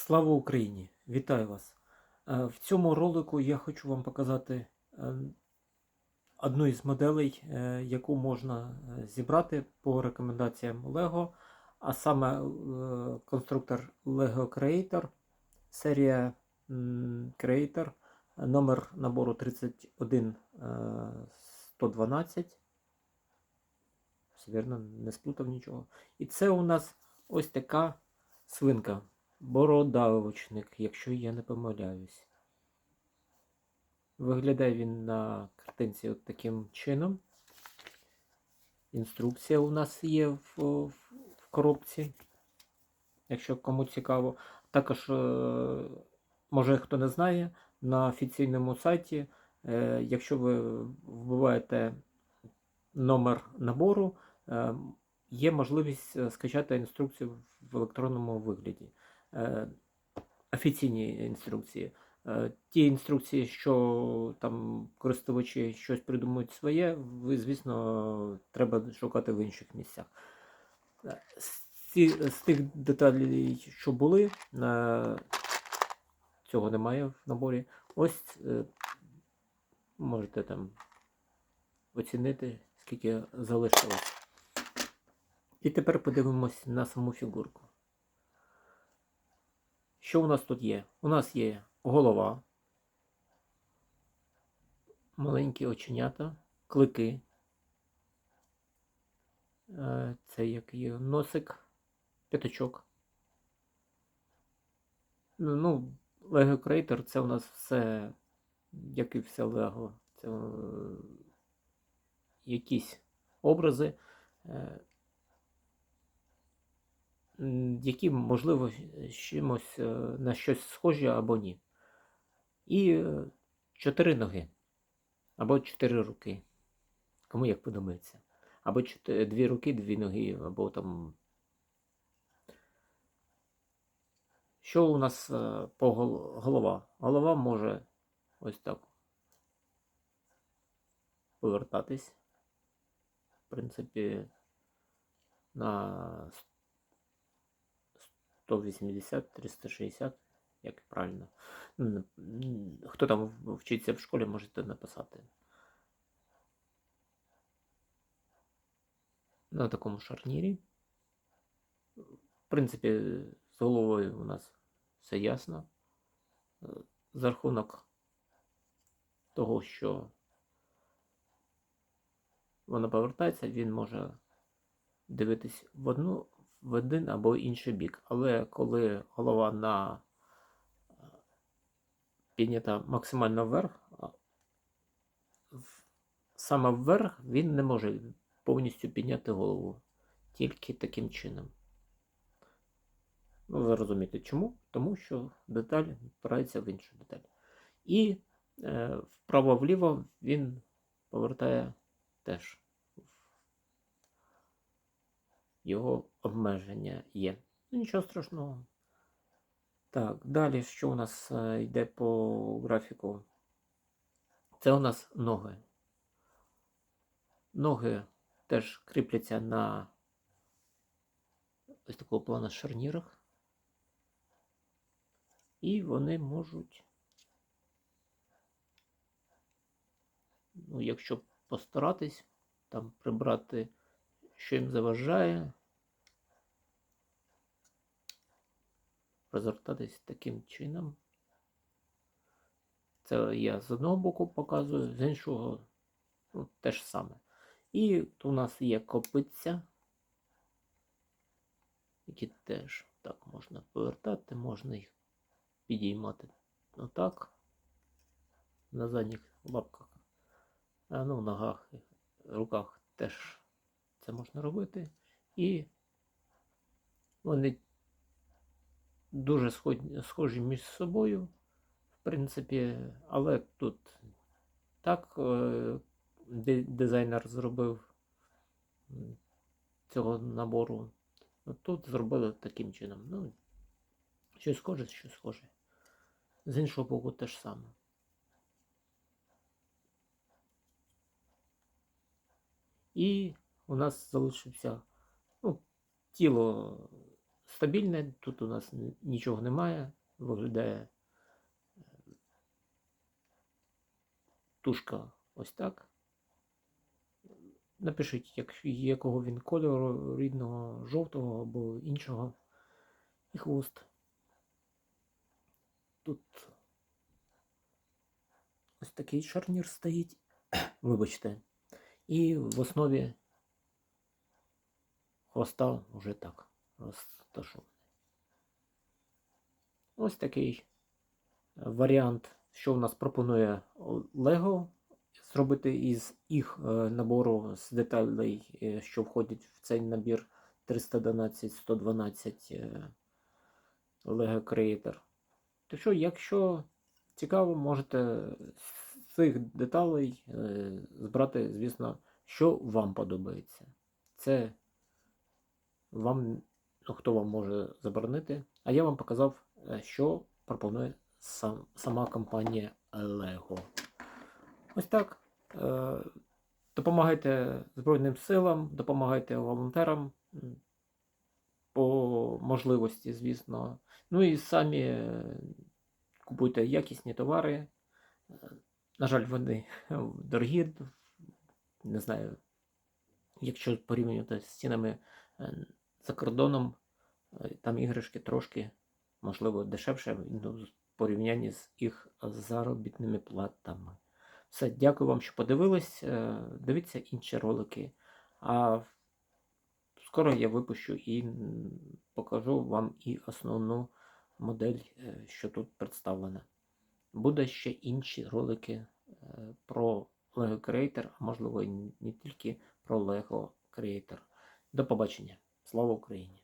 Слава Україні! Вітаю вас! Е, В цьому ролику я хочу вам показати е, одну із моделей, е, яку можна зібрати по рекомендаціям Lego, а саме конструктор Lego Creator, серія Creator, номер набору 31112. Все вірно, не сплутав нічого. І це у нас ось така свинка. Бородавочник, якщо я не помиляюсь. Виглядає він на картинці от таким чином. Інструкція у нас є в, в, коробці, якщо кому цікаво. Також, е, може хто не знає, на офіційному сайті, е, якщо ви вбиваєте номер набору, е, є можливість скачати інструкцію в електронному вигляді. Е, Офіційні інструкції. Е, Ті інструкції, що там користувачі щось придумують своє, ви, звісно, треба шукати в інших місцях. Е, З, ці, з тих деталей, що були, цього немає в наборі. Ось можете там оцінити, скільки залишилось. І тепер подивимось на саму фігурку. Що у нас тут є? У нас є голова, маленькі оченята, клики. Е, Це як є носик, п'ятачок. Ну, ну, Lego Creator це у нас все, як і все Lego. Це е, якісь образи. Які, можливо, чимось е, на щось схожі або ні. І е, чотири ноги, або чотири руки. Кому як подобається. Або чотири, дві руки, дві ноги, або там. Що у нас е, по гол- голова? Голова може ось так повертатись. В принципі, на 180, 360, як правильно. Ну, Хто там вчиться в школі, можете написати. На такому шарнірі. В принципі, з головою у нас все ясно. За рахунок того, що вона повертається, він може дивитись в одну в один або інший бік. Але коли голова на е, піднята максимально вверх, саме вверх він не може повністю підняти голову. Тільки таким чином. Ну, ви розумієте чому? Тому що деталь впирається в іншу деталь. І е, вправо-вліво він повертає теж його обмеження є. Ну, нічого страшного. Так, далі, що у нас е, йде по графіку? Це у нас ноги. Ноги теж кріпляться на ось такого плану шарнірах. І вони можуть, ну, якщо постаратись, там прибрати що їм заважає розвертатись таким чином. Це я з одного боку показую, з іншого ну, те ж саме. І тут у нас є копиця, які теж так можна повертати, можна їх підіймати отак на задніх лапках, а ну, ногах, руках теж це можна робити. І вони дуже схожі, між собою, в принципі, але тут так е, дизайнер зробив цього набору. Тут зробили таким чином. Ну, щось схоже, щось схоже. З іншого боку, те ж саме. І у нас залишився ну, тіло стабільне, тут у нас нічого немає, виглядає е, тушка ось так. Напишіть, як, якого він кольору, рідного, жовтого або іншого. І хвост. Тут ось такий шарнір стоїть. Вибачте. І в основі хвоста вже так розташований. Ось такий варіант, що в нас пропонує Lego зробити із їх е, набору з деталей, е, що входять в цей набір 312-112 е, Lego Creator. Так що, якщо цікаво, можете з цих деталей е, збрати, звісно, що вам подобається. Це вам, ну, хто вам може заборонити. А я вам показав, е, що пропонує сам, сама компанія Lego. Ось так. Е, Допомагайте Збройним силам, допомагайте волонтерам по можливості, звісно. Ну і самі е, купуйте якісні товари. На жаль, вони дорогі. Не знаю, якщо порівнювати з цінами за кордоном, е, там іграшки трошки, можливо, дешевше ну, в порівнянні з їх заробітними платами. Все, дякую вам, що подивились. Е, Дивіться інші ролики. А скоро я випущу і покажу вам і основну модель, е, що тут представлена. Буде ще інші ролики про Lego Creator, а можливо і не тільки про Lego Creator. До побачення. Слава Україні!